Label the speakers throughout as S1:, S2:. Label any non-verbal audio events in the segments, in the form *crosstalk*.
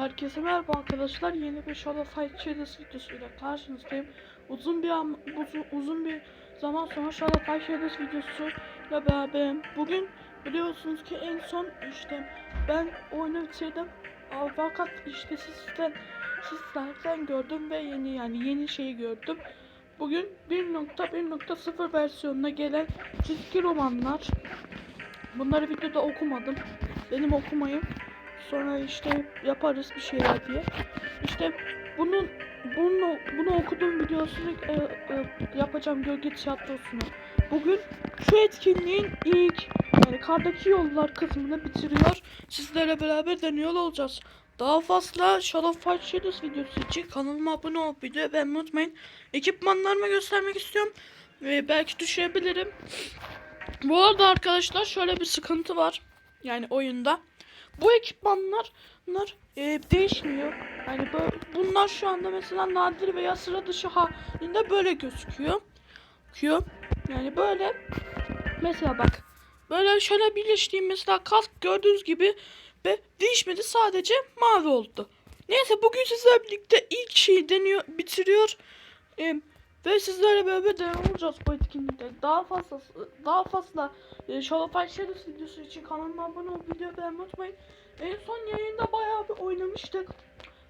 S1: Herkese merhaba arkadaşlar. Yeni bir Shadow Fight Shaders videosuyla karşınızdayım. Uzun bir an- uzun, uzun bir zaman sonra Shadow Fight Shaders videosuyla beraberim. Bugün biliyorsunuz ki en son işte ben oyunu bitirdim. Fakat işte sizden sizlerden gördüm ve yeni yani yeni şeyi gördüm. Bugün 1.1.0 versiyonuna gelen çizgi romanlar. Bunları videoda okumadım. Benim okumayım. Sonra işte yaparız bir şeyler diye. İşte bunun bunu bunu okuduğum videosunu e, e, yapacağım gölge tiyatrosunu. Bugün şu etkinliğin ilk yani kardaki yollar kısmını bitiriyor. Sizlerle beraber deniyor olacağız. Daha fazla Shadow Fight Shadows videosu için kanalıma abone olup videoyu beğenmeyi unutmayın. Ekipmanlarımı göstermek istiyorum. Ve belki düşebilirim. Bu arada arkadaşlar şöyle bir sıkıntı var. Yani oyunda. Bu ekipmanlar bunlar e, değişmiyor. Yani böyle, bunlar şu anda mesela nadir veya sıra dışı halinde böyle gözüküyor. Gözüküyor. Yani böyle mesela bak böyle şöyle birleştiğim mesela kask gördüğünüz gibi ve değişmedi sadece mavi oldu. Neyse bugün sizlerle birlikte ilk şeyi deniyor bitiriyor. E, ve sizlerle beraber devam olacağız bu etkinlikte. Daha fazla daha fazla e, Fight Shadows videosu için kanalıma abone olup video beğenmeyi unutmayın. En son yayında bayağı bir oynamıştık.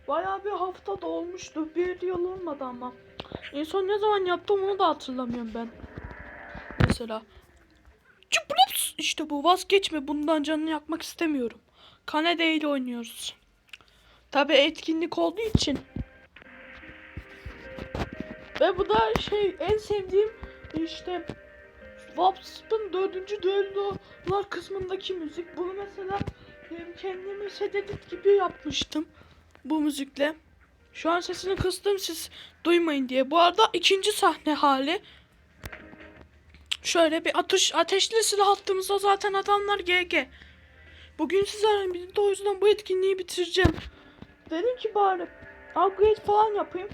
S1: Bayağı bir hafta da olmuştu. Bir yıl olmadı ama. En son ne zaman yaptım onu da hatırlamıyorum ben. Mesela. Çıplıps! İşte bu vazgeçme bundan canını yakmak istemiyorum. Kanede ile oynuyoruz. Tabi etkinlik olduğu için. Ve bu da şey en sevdiğim işte Wasp'ın dördüncü düellolar kısmındaki müzik. Bunu mesela benim kendimi sededit gibi yapmıştım bu müzikle. Şu an sesini kıstım siz duymayın diye. Bu arada ikinci sahne hali. Şöyle bir atış ateşli silah attığımızda zaten adamlar GG. Bugün sizlerle birlikte o yüzden bu etkinliği bitireceğim. Dedim ki bari upgrade falan yapayım.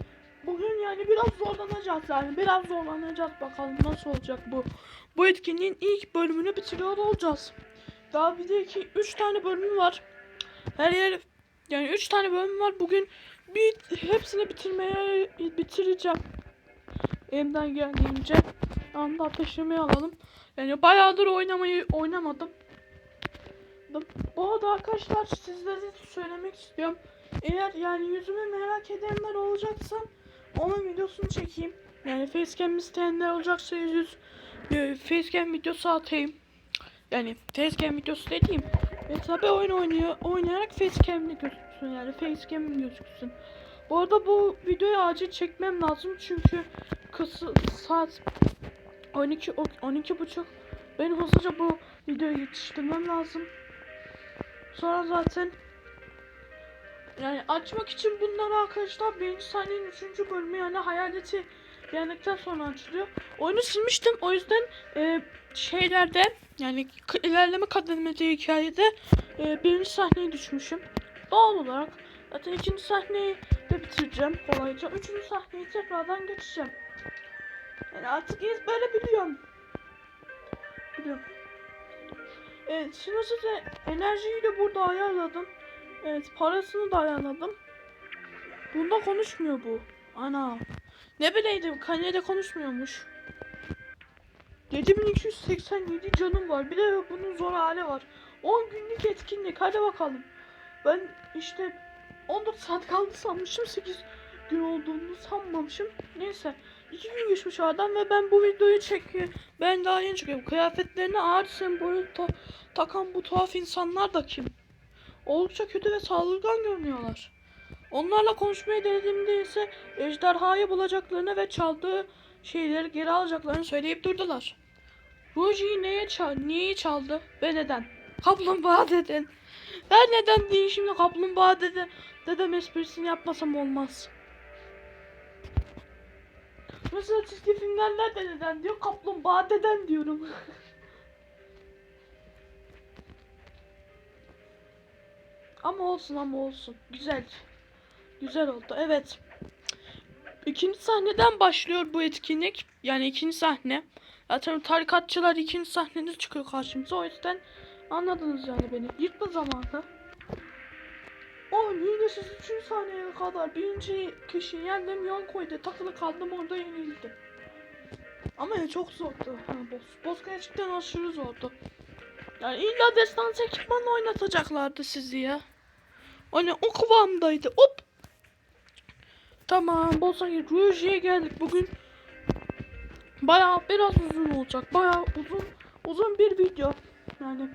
S1: Bugün yani biraz zorlanacağız yani biraz zorlanacağız bakalım nasıl olacak bu. Bu etkinliğin ilk bölümünü bitiriyor olacağız. Daha bir de iki, üç tane bölümü var. Her yer yani üç tane bölüm var. Bugün bir hepsini bitirmeye bitireceğim. Elimden geldiğince. Anda ateşlemeyi alalım. Yani bayağıdır oynamayı oynamadım. Bu arada arkadaşlar sizlere söylemek istiyorum. Eğer yani yüzümü merak edenler olacaksa onun videosunu çekeyim. Yani facecam isteyenler olacaksa yüz e, facecam videosu atayım. Yani facecam videosu dediğim e, tabi oyun oynuyor, oynayarak facecam'li gözüksün yani facecam gözüksün. Bu arada bu videoyu acil çekmem lazım çünkü kısa saat 12 12 buçuk. Benim hızlıca bu videoyu yetiştirmem lazım. Sonra zaten yani açmak için bunları arkadaşlar birinci sahnenin üçüncü bölümü yani hayaleti yendikten sonra açılıyor. Oyunu silmiştim o yüzden e, şeylerde yani ilerleme kademede hikayede e, birinci sahneye düşmüşüm. Doğal olarak zaten ikinci sahneyi de bitireceğim kolayca. Üçüncü sahneyi tekrardan geçeceğim. Yani artık iz böyle biliyorum. Biliyorum. Evet şimdi size enerjiyi de burada ayarladım. Evet parasını da ayarladım. Bunda konuşmuyor bu. Ana. Ne bileydim Kanye'de konuşmuyormuş. 7287 canım var. Bir de bunun zor hali var. 10 günlük etkinlik. Hadi bakalım. Ben işte 14 saat kaldı sanmışım. 8 gün olduğunu sanmamışım. Neyse. 2 gün geçmiş adam ve ben bu videoyu çekiyorum. Ben daha yeni çekiyorum. Kıyafetlerine ağaç sembolü ta- takan bu tuhaf insanlar da kim? Oldukça kötü ve saldırgan görünüyorlar. Onlarla konuşmaya denediğimde ise ejderhayı bulacaklarını ve çaldığı şeyleri geri alacaklarını söyleyip durdular. Ruji'yi neye çal niye çaldı ve neden? Kaplumbağa dedin. Ben neden değil şimdi kaplumbağa dedi. Dedem esprisini yapmasam olmaz. Mesela çizgi filmlerde neden diyor kaplumbağa deden diyorum. *laughs* ama olsun ama olsun. Güzel. Güzel oldu. Evet. İkinci sahneden başlıyor bu etkinlik. Yani ikinci sahne. Zaten tarikatçılar ikinci sahnede çıkıyor karşımıza. O yüzden anladınız yani beni. Yırtma zamanı. O hilesiz 3. saniyeye kadar birinci kişi yendim yan koydu. Takılı kaldım orada yenildim. Ama ya çok zordu. Ha, boss. Boss gerçekten aşırı zordu. Yani illa destans ekipmanla oynatacaklardı sizi ya. Hani o kıvamdaydı. Hop. Tamam boss'a gir. Ruji'ye geldik bugün. Bayağı biraz uzun olacak. Bayağı uzun uzun bir video. Yani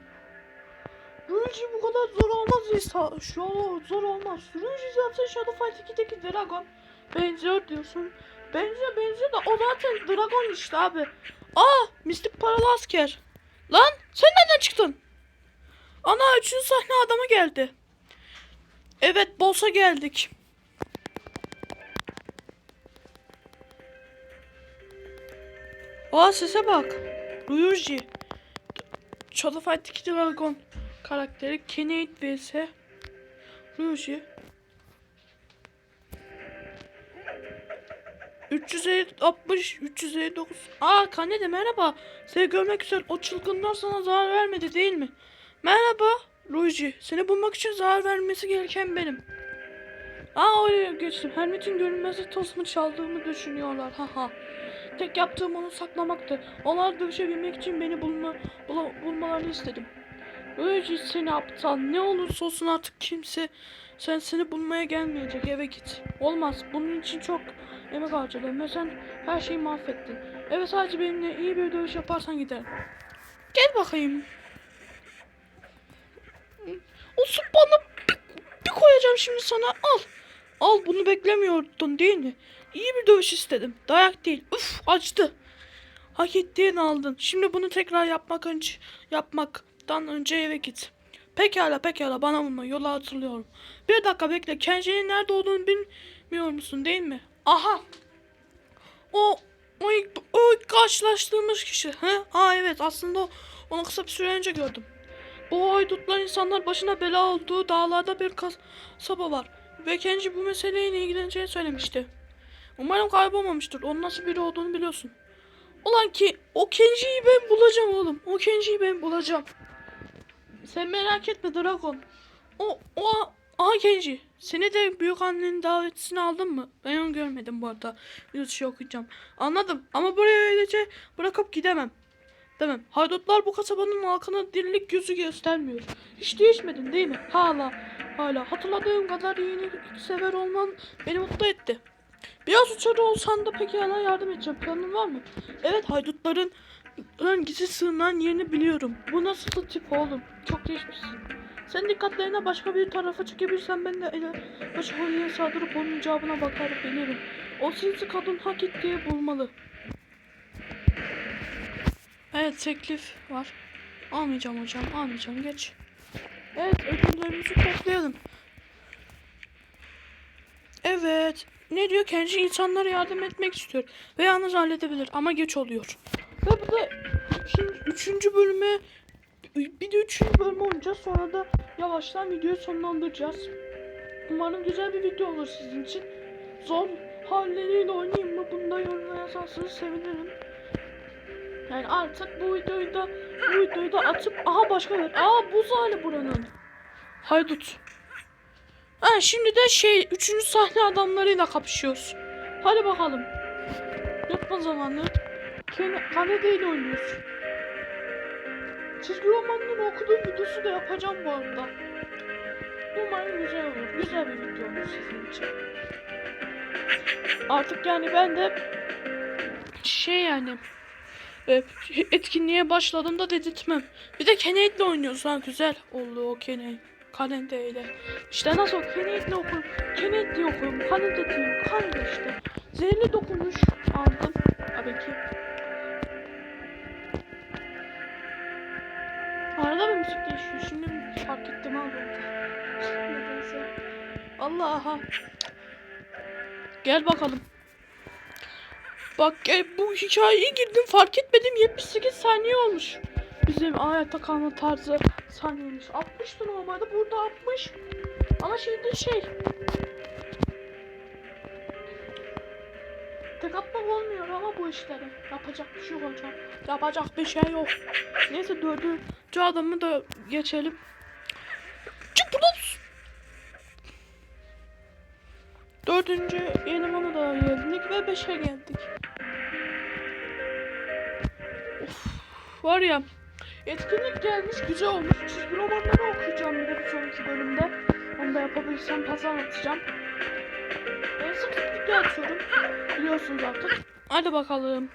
S1: Ruji bu kadar zor olmaz. Şu an zor olmaz. Ruji zaten Shadow Fight 2'deki Dragon. Benziyor diyorsun. Benziyor benziyor da o zaten Dragon işte abi. Aa Mistik Paralı Asker. Lan sen nereden çıktın? Ana üçüncü sahne adamı geldi. Evet boss'a geldik. Aa sese bak. Ryuji. Shadow Fight 2 Dragon karakteri Kenneth vs. Ryuji. 360 359 Aa Kanede merhaba. Seni görmek üzere o çılgından sana zarar vermedi değil mi? Merhaba Luigi. Seni bulmak için zarar vermesi gereken benim. Aa oraya geçtim. Hermit'in görünmezlik tosunu çaldığımı düşünüyorlar. Haha. Tek yaptığım onu saklamaktı. Onlar dövüşebilmek için beni bulma, bula- bulmalarını istedim. Luigi seni aptal. Ne olursa olsun artık kimse sen seni bulmaya gelmeyecek. Eve git. Olmaz. Bunun için çok emek harcadım ve sen her şeyi mahvettin. Eve sadece benimle iyi bir dövüş yaparsan giderim. Gel bakayım. O su bana bir, bir koyacağım şimdi sana. Al. Al bunu beklemiyordun değil mi? İyi bir dövüş istedim. Dayak değil. Üf acıdı. Hak ettiğini aldın. Şimdi bunu tekrar yapmak önce yapmaktan önce eve git. Pekala pekala bana vurma yolu hatırlıyorum. Bir dakika bekle. Kenji'nin nerede olduğunu bilmiyor musun değil mi? Aha. O o ilk, o ilk karşılaştığımız kişi. He? Aa evet aslında onu kısa bir süre önce gördüm. Bu haydutlar insanlar başına bela olduğu dağlarda bir kasaba var. Ve Kenji bu meseleyle ilgileneceğini söylemişti. Umarım kaybolmamıştır. Onun nasıl biri olduğunu biliyorsun. Ulan ki o Kenji'yi ben bulacağım oğlum. O Kenji'yi ben bulacağım. Sen merak etme Dragon. O o Aha Kenji. Seni de büyük annenin davetlisini aldın mı? Ben onu görmedim bu arada. Bir şey okuyacağım. Anladım ama buraya öylece bırakıp gidemem. Demem. Haydutlar bu kasabanın halkına dirilik yüzü göstermiyor. Hiç değişmedin değil mi? Hala. Hala. Hatırladığım kadar yeni sever olman beni mutlu etti. Biraz uçarı olsan da pekala yardım edeceğim. Planın var mı? Evet haydutların ön gizli sığınan yerini biliyorum. Bu nasıl tip oğlum? Çok değişmişsin. Sen dikkatlerine başka bir tarafa çekebilirsen ben de ele başı Holly'e saldırıp onun icabına bakar bilirim. O sinsi kadın hak ettiği bulmalı. Evet teklif var. Almayacağım hocam almayacağım geç. Evet ödüllerimizi toplayalım. Evet. Ne diyor? Kenji insanlara yardım etmek istiyor. Ve yalnız halledebilir ama geç oluyor. Ve bu da üçüncü, bölüme bir de üçüncü bölüm oynayacağız. Sonra da yavaştan videoyu sonlandıracağız. Umarım güzel bir video olur sizin için. Zor halleriyle oynayayım mı? Bunu da yorumlara yazarsanız sevinirim. Yani artık bu videoyu da bu videoyu da atıp aha başka bir aa buz hali buranın. Haydut. Ha şimdi de şey üçüncü sahne adamlarıyla kapışıyoruz. Hadi bakalım. Yapma zamanı. Kene, Kanede ile oynuyoruz. Çizgi romanları okuduğum videosu da yapacağım bu arada. Umarım güzel olur. Güzel bir video olur sizin için. Artık yani ben de şey yani e, etkinliğe başladığımda dedirtmem. Bir de Kennedy'le oynuyoruz ha güzel oldu o Kennedy. Kanede ile. İşte nasıl Kennedy'le okuyorum. Kennedy okuyorum. Kanede diyorum. Kanede işte. Zehirli dokunuş aldım. Tabii ki. Arada bir müzik değişiyor. Şimdi fark ettim abi. Nedense. Allah aha. Gel bakalım. Bak gel bu hikayeye girdim fark etmedim 78 saniye olmuş. Bizim ayakta kalma tarzı saniyeymiş. 60'tı normalde burada 60. Ama şimdi şey. Tek atmak olmuyor ama bu işleri. Yapacak bir şey yok hocam. Yapacak bir şey yok. Neyse dördüncü adamı da geçelim. Çık buradan. Dördüncü elemanı da yendik ve beşe geldik. Var ya etkinlik gelmiş güzel olmuş. Çizgi romanları okuyacağım bir de bir sonraki bölümde. Onu da yapabilirsem pazar atacağım. Ben sık sık video atıyorum. Biliyorsunuz artık. Hadi bakalım.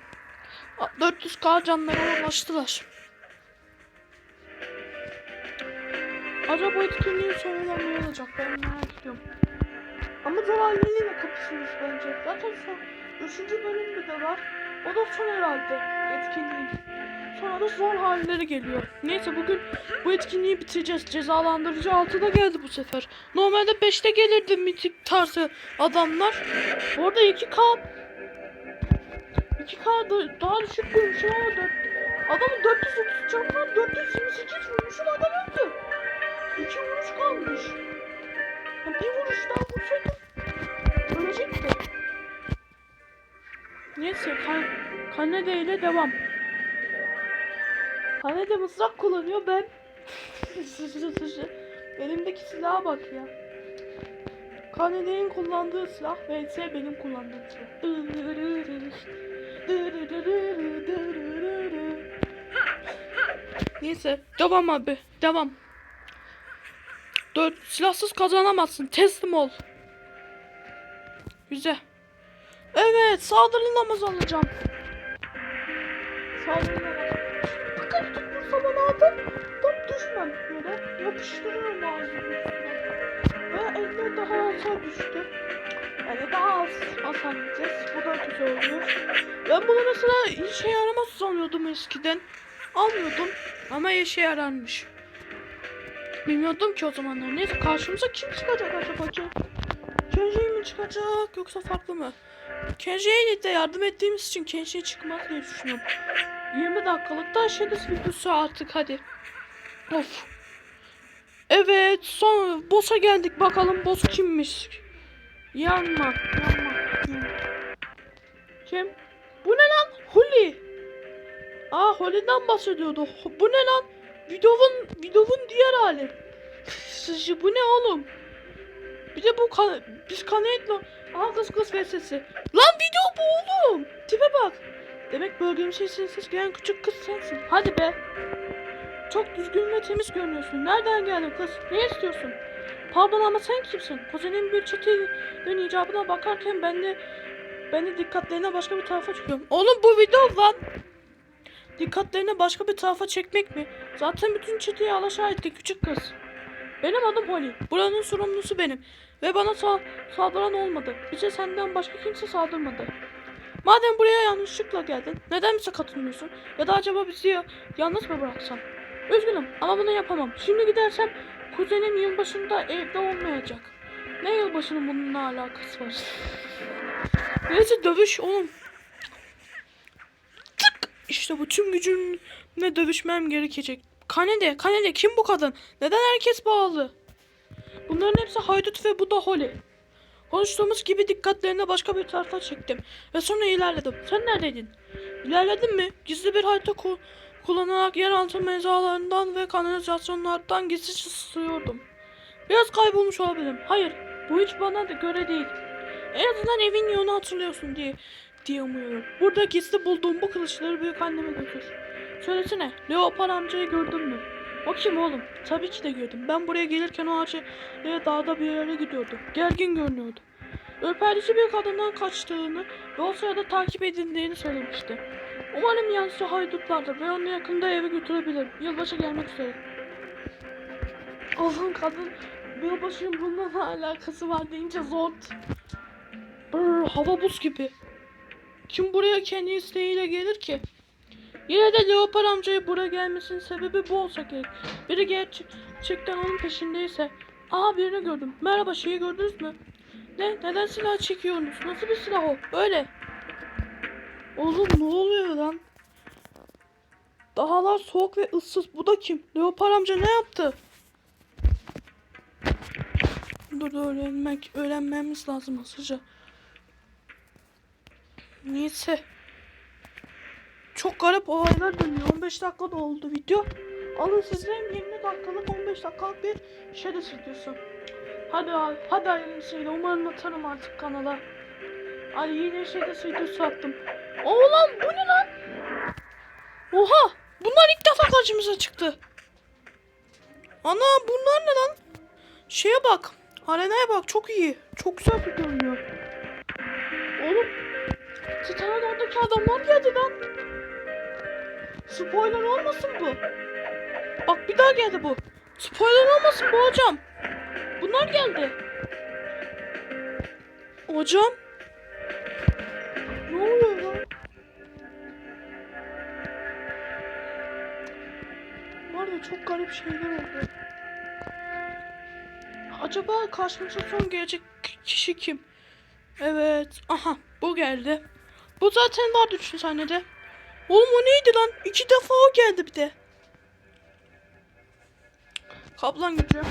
S1: 400k canlara ulaştılar. Acaba etkinliğin sonunda ne olacak ben merak ediyorum. Ama zor haliyle kapışıyoruz bence. Zaten son, üçüncü bölümde de var. O da son herhalde etkinliği. Sonra da zor halleri geliyor. Neyse bugün bu etkinliği bitireceğiz. Cezalandırıcı 6'da geldi bu sefer. Normalde 5'te gelirdi mitik tarzı adamlar. Orada 2K 2K da- daha düşük vurmuşum ama dört- adamın 430 canı var 428 vurmuşum adam öldü. 2 vuruş kalmış. Ya bir vuruş daha vursaydım ölecekti. Neyse kan Kanede ile devam. Kanede mızrak kullanıyor ben. Elimdeki silaha bak ya. Kanede'nin kullandığı silah vs benim kullandığım silah. Neyse devam abi devam. Dört silahsız kazanamazsın teslim ol. Güzel. Evet saldırı namazı alacağım. Bana adam. Tam düşmem böyle. Yapıştırıyorum ağzını üstüne. Ve eline daha hasar düştü. Yani daha az hasar yiyeceğiz. Bu da güzel oluyor. Ben bunu mesela işe yaramaz sanıyordum eskiden. Almıyordum ama işe yararmış. Bilmiyordum ki o zamanlar. Neyse karşımıza kim çıkacak acaba? Kenji mi çıkacak yoksa farklı mı? Kenji'ye de yardım ettiğimiz için Kenji çıkmaz diye düşünüyorum. 20 dakikalık da şeyde videosu artık hadi. Of. Evet son boss'a geldik bakalım boss kimmiş? Yanma yanma. Kim? Bu ne lan? Huli. Aa Holi'den bahsediyordu. Bu ne lan? Vidov'un Vidov'un diğer hali. Sıcı bu ne oğlum? Bir de bu kan biz kanayetle Aha kız kız sesi. Lan video bu oğlum. Tipe bak. Demek bölgemize sessiz gelen küçük kız sensin. Hadi be. Çok düzgün ve temiz görünüyorsun. Nereden geldin kız? Ne istiyorsun? Pardon ama sen kimsin? Kuzenin bir çetenin icabına bakarken ben de ben de dikkatlerine başka bir tarafa çekiyorum. Oğlum bu video lan. Dikkatlerini başka bir tarafa çekmek mi? Zaten bütün çeteyi alaşağı etti küçük kız. Benim adım Holly. Buranın sorumlusu benim. Ve bana sa- saldıran olmadı. Bize senden başka kimse saldırmadı. Madem buraya yanlışlıkla geldin, neden bize katılmıyorsun? Ya da acaba bizi ya- yalnız mı bıraksam? Üzgünüm ama bunu yapamam. Şimdi gidersem kuzenim yılbaşında evde olmayacak. Ne yılbaşının bununla alakası var? Neyse dövüş oğlum. Tık! İşte bu tüm gücümle dövüşmem gerekecek. Kanede, Kanede kim bu kadın? Neden herkes bağlı? Bunların hepsi haydut ve bu da Holly. Konuştuğumuz gibi dikkatlerini başka bir tarafa çektim ve sonra ilerledim. Sen neredeydin? İlerledin mi? Gizli bir harita ku- kullanarak yeraltı mezarlarından ve kanalizasyonlardan gizlice sığıyordum. Biraz kaybolmuş olabilirim. Hayır, bu hiç bana da göre değil. En azından evin yolunu hatırlıyorsun diye diye umuyorum. Burada gizli bulduğum bu kılıçları büyük anneme götür. Söylesene, Leopar amcayı gördün mü? O kim oğlum? Tabii ki de gördüm. Ben buraya gelirken o ağaçı e, dağda bir yere gidiyordu. Gergin görünüyordu. Ürpertici bir kadından kaçtığını ve o sırada takip edildiğini söylemişti. Umarım yansı haydutlardır ve onu yakında eve götürebilirim. Yılbaşı gelmek üzere. Oğlum kadın yılbaşının bununla alakası var deyince zor. Brr, hava buz gibi. Kim buraya kendi isteğiyle gelir ki? Yine de Leopar amcayı buraya gelmesinin sebebi bu olsa gerek. Biri gerçekten onun peşindeyse. Aa birini gördüm. Merhaba şeyi gördünüz mü? Ne? Neden silah çekiyorsunuz? Nasıl bir silah o? Öyle. Oğlum ne oluyor lan? Dahalar soğuk ve ıssız. Bu da kim? Leopar amca ne yaptı? Dur öğrenmek, öğrenmemiz lazım hızlıca. Neyse. Çok garip olaylar dönüyor. 15 dakika da oldu video. Alın sizden 20 dakikalık 15 dakikalık bir Shadows videosu. Hadi abi, hadi hayırlısıyla. Umarım atarım artık kanala. Ay yine şeyde videosu attım. Oğlan bu ne lan? Oha! Bunlar ilk defa karşımıza çıktı. Ana bunlar ne lan? Şeye bak. Arenaya bak çok iyi. Çok güzel bir görünüyor. Oğlum. Titan'ın oradaki adamlar geldi lan. Spoiler olmasın bu. Bak bir daha geldi bu. Spoiler olmasın bu hocam. Bunlar geldi. Hocam. Ne oluyor lan? Var ya çok garip şeyler oldu. Acaba karşımıza son gelecek kişi kim? Evet. Aha bu geldi. Bu zaten vardı 3 sahnede. Oğlum o neydi lan? İki defa o geldi bir de. Kaplan gücü.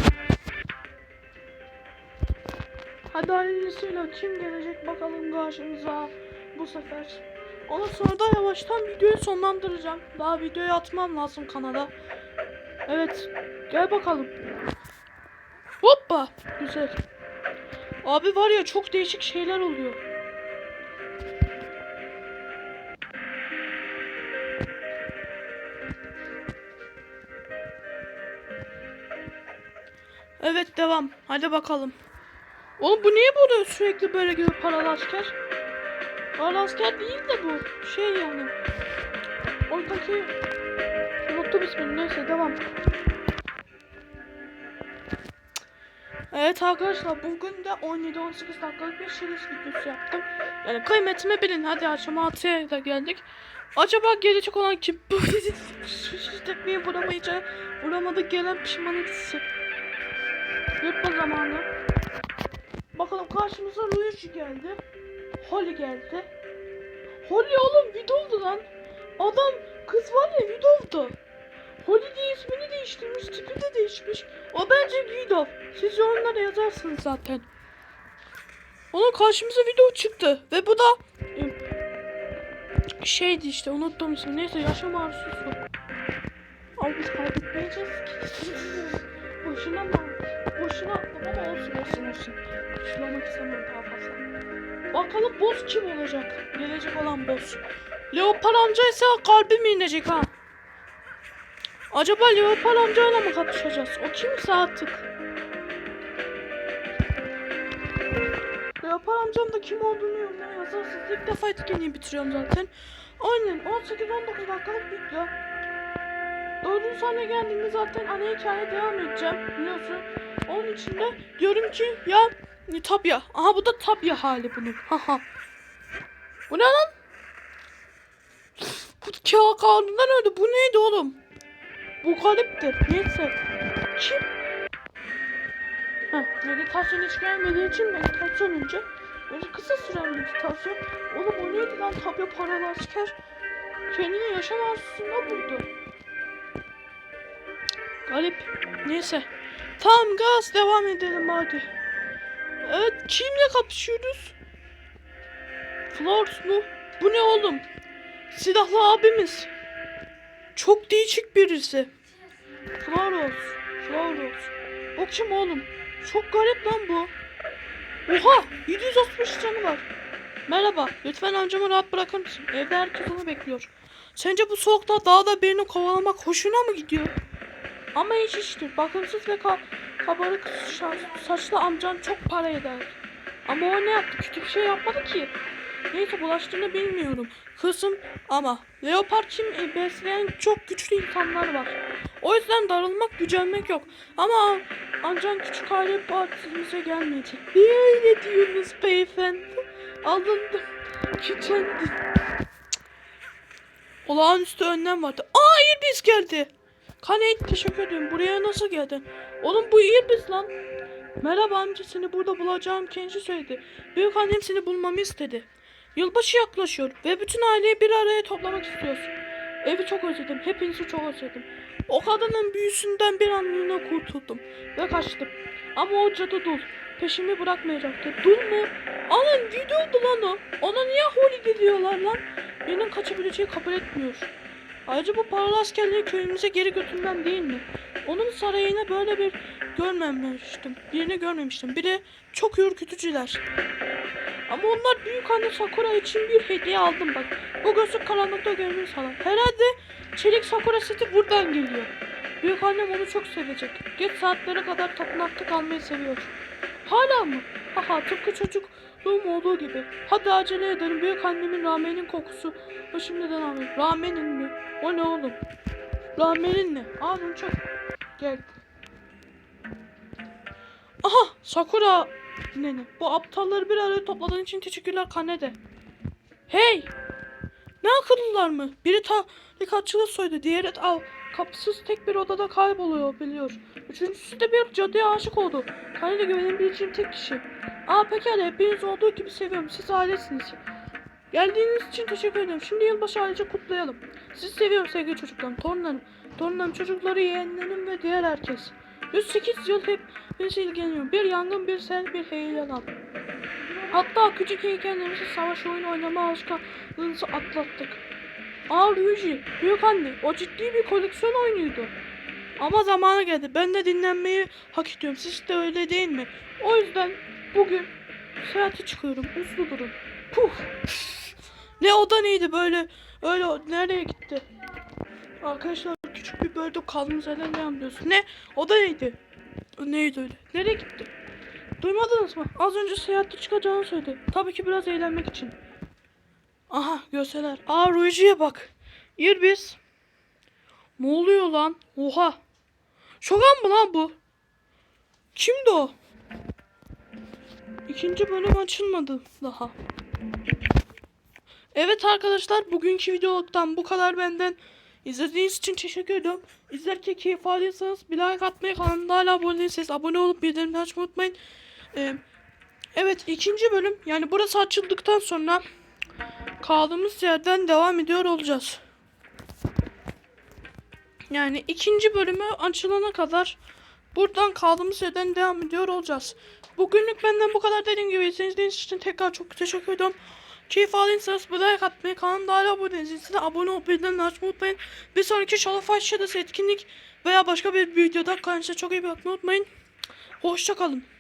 S1: Hadi hayırlısıyla kim gelecek bakalım karşımıza bu sefer. Ondan sonra da yavaştan videoyu sonlandıracağım. Daha videoyu atmam lazım kanala. Evet. Gel bakalım. Hoppa. Güzel. Abi var ya çok değişik şeyler oluyor. Evet devam. Hadi bakalım. Oğlum bu niye burada sürekli böyle gibi paralı asker? Paralı asker değil de bu. Şey yani. Oradaki... Unuttum ismini. Neyse devam. Evet arkadaşlar bugün de 17-18 dakikalık bir şerif videosu yaptım. Yani kıymetimi bilin. Hadi akşam 6'ya da geldik. Acaba gelecek olan kim? *laughs* Bu tekmeyi vuramayınca vuramadık gelen pişmanlık hissi. Yırtma zamanı. Bakalım karşımıza Luigi geldi. Holly geldi. Holly oğlum Vidov'du lan. Adam kız var ya Vidov'du. Holly diye ismini değiştirmiş, tipi de değişmiş. O bence Vidov. Siz yorumlara yazarsınız zaten. Onun karşımıza video çıktı ve bu da şeydi işte unuttum ismi. Neyse yaşam arzusu. Ama biz kaybetmeyeceğiz ki. Boşuna mı? Boşuna attım ama olsun olsun olsun. Şulamak istemiyorum daha fazla. Bakalım boss kim olacak? Gelecek olan boss. Leopar amca ise kalbim inecek ha. Acaba Leopar amcayla mı kapışacağız? O kimse artık. Leopar amcam da kim olduğunu yorumlara yazarsınız. İlk defa etkinliği bitiriyorum zaten. Aynen 18-19 dakikalık video. Dördüncü sahne geldiğinde zaten ana hikaye devam edeceğim biliyorsun. Onun için de diyorum ki ya e, Tabya. Aha bu da Tabya hali bunun. Haha. Bu ne lan? Bu kağıt kanundan öldü. Bu neydi oğlum? Bu gariptir. Neyse. Kim? Heh, meditasyon hiç gelmediği için meditasyon önce. Böyle kısa süren meditasyon. Oğlum o neydi lan? Tabya paralı asker. Kendini yaşam arzusunda buldu. Garip. Neyse. Tamam gaz devam edelim hadi. Evet kimle kapışıyoruz? Flores mu? Bu ne oğlum? Silahlı abimiz. Çok değişik birisi. Floros. Floros. O kim oğlum? Çok garip lan bu. Oha 760 canı var. Merhaba. Lütfen amcamı rahat bırakır mısın? Evde herkes onu bekliyor. Sence bu soğukta dağda birini kovalamak hoşuna mı gidiyor? Ama hiç iştir. Bakımsız ve ka- kabarık saçlı amcan çok para eder. Ama o ne yaptı? Kötü bir şey yapmadı ki. Neyse bulaştığını bilmiyorum. Kızım ama leopar kim e, besleyen çok güçlü insanlar var. O yüzden darılmak, gücenmek yok. Ama amcan küçük aile partisimize gelmeyecek. Niye öyle diyorsunuz beyefendi? Alındım. Gücendim. Olağanüstü önlem vardı. Aa Irbis geldi. Kaneyt teşekkür ederim. Buraya nasıl geldin? Oğlum bu Irbis lan. Merhaba amca seni burada bulacağım kendisi söyledi. Büyük annem seni bulmamı istedi. Yılbaşı yaklaşıyor ve bütün aileyi bir araya toplamak istiyoruz. Evi çok özledim. Hepinizi çok özledim. O kadının büyüsünden bir anlığına kurtuldum ve kaçtım. Ama o cadı dul. Peşimi bırakmayacaktı. Dul mu? Alın videoydu lan o. Ona niye Holly diyorlar lan? Birinin kaçabileceği kabul etmiyor. Ayrıca bu paralı askerleri köyümüze geri götürmem değil mi? Onun sarayını böyle bir görmemiştim. Birini görmemiştim. Biri çok ürkütücüler. Ama onlar büyük anne Sakura için bir hediye aldım bak. Bu gözlük karanlıkta görünür sana. Herhalde çelik Sakura seti buradan geliyor. Büyük annem onu çok sevecek. Geç saatlere kadar tapınakta kalmayı seviyor. Hala mı? Haha tıpkı çocukluğum olduğu gibi. Hadi acele edelim. Büyük annemin ramenin kokusu. O şimdiden alıyor. Ramenin mi? O ne oğlum? Ramenin ne? Alın çok. Gel. Aha Sakura nene. Bu aptalları bir araya topladığın için teşekkürler Kanede. Hey! Ne akıllılar mı? Biri tarikatçılığı soydu. Diğeri av kapısız tek bir odada kayboluyor biliyor. Üçüncüsü de bir cadıya aşık oldu. Kanede güvenebileceğim tek kişi. Aa pekala hepiniz olduğu gibi seviyorum. Siz ailesiniz. Geldiğiniz için teşekkür ederim. Şimdi yılbaşı ailece kutlayalım. Sizi seviyorum sevgili çocuklarım. Torunlarım. Torunlarım çocukları yeğenlerim ve diğer herkes. 108 yıl hep bir ilgileniyorum. Bir yangın, bir sel, bir heyelan. Hatta küçük heykellerimizi savaş oyunu oynama alışkanlığınızı atlattık. Aa Luigi, büyük anne, o ciddi bir koleksiyon oyunuydu. Ama zamanı geldi. Ben de dinlenmeyi hak ediyorum. Siz de öyle değil mi? O yüzden bugün seyahate çıkıyorum. Uslu durun. Puf. Ne o da neydi böyle? Öyle nereye gitti? Arkadaşlar küçük bir bölde yerden devam ediyoruz. Ne? O da neydi? Neydi öyle? Nereye gitti? Duymadınız mı? Az önce seyahate çıkacağını söyledi. Tabii ki biraz eğlenmek için. Aha görseler. Aa Luigi'ye bak. İrbis. Ne oluyor lan? Oha. Şokan mı lan bu? Kimdi o? İkinci bölüm açılmadı daha. Evet arkadaşlar bugünkü videoluktan bu kadar benden. İzlediğiniz için teşekkür ediyorum. İzlerken keyif alıyorsanız bir like atmayı kanalımda hala abone değilseniz abone olup bildirimleri açmayı unutmayın. Ee, evet ikinci bölüm yani burası açıldıktan sonra kaldığımız yerden devam ediyor olacağız. Yani ikinci bölümü açılana kadar buradan kaldığımız yerden devam ediyor olacağız. Bugünlük benden bu kadar dediğim gibi izlediğiniz için tekrar çok teşekkür ediyorum. Keyif aldıysanız bir like atmayı, kanalımda hala abone değilseniz de abone olup bildirimleri açmayı unutmayın. Bir sonraki Şalafaş Shadows etkinlik veya başka bir videoda karşınıza çok iyi bakmayı unutmayın. Hoşçakalın.